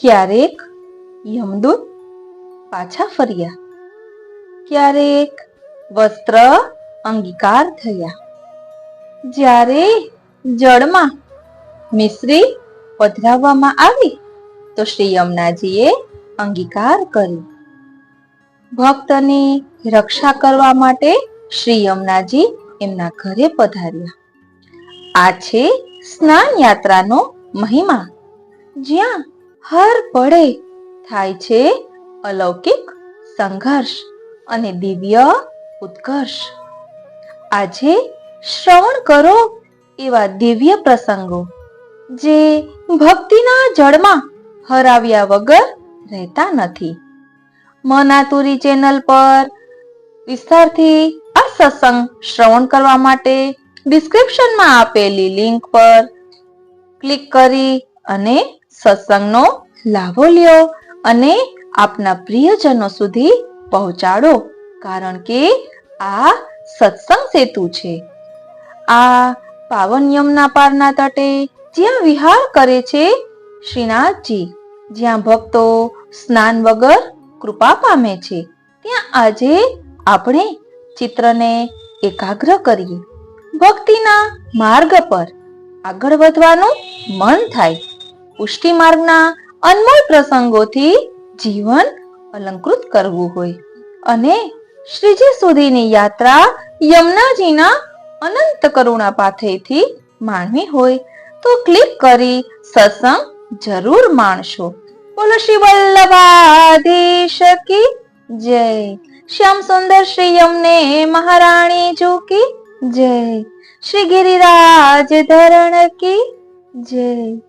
ક્યારેક યમદૂત પાછા ફર્યા. ક્યારેક વસ્ત્ર અંગીકાર થયા. જ્યારે જળમાં મિશ્રી પધરાવવામાં આવી, તો શ્રી યમુનાજીએ અંગીકાર કર્યો. ભક્તની રક્ષા કરવા માટે શ્રી યમુનાજી એમના ઘરે પધાર્યા. આ છે સ્નાન યાત્રાનો મહિમા. જ્યાં હર પળે થાય છે અલૌકિક સંઘર્ષ અને દિવ્ય ઉત્કર્ષ. આજે શ્રવણ કરો એવા દિવ્ય પ્રસંગો જે ભક્તિના જળમાં હરાવ્યા વગર રહેતા નથી. મનાતુરી ચેનલ પર વિસ્તારથી આ સત્સંગ શ્રવણ કરવા માટે ડિસ્ક્રિપ્શનમાં આપેલી લિંક પર ક્લિક કરી અને સત્સંગનો લાભો લ્યો અને આપના પ્રિયજનો સુધી પહોંચાડો. કારણ કે આ સત્સંગ સેતુ છે. આ પાવન યમના પારના તટે જ્યાં વિહાર કરે છે શ્રીનાથજી, જ્યાં ભક્તો સ્નાન વગર કૃપા પામે છે, ત્યાં આજે આપણે ચિત્રને એકાગ્ર કરીએ. ભક્તિના માર્ગ પર આગળ વધવાનું મન થાય. પુષ્ટિ માર્ગના અનમોલ પ્રસંગોથી જીવન અલંકૃત કરવું હોય. અને શ્રીજી સુધીની યાત્રા યમુનાજીના અનંત કરુણા પાથેથી માણવી હોય. તો ક્લિક કરી સત્સંગ જરૂર માણશો. બોલો શ્રી વલ્લભાધીશ કી જય. શ્યામ સુંદર શ્રી યમને મહારાણી જો કી જય. શ્રી ગિરિરાજ ધરણ કી જય.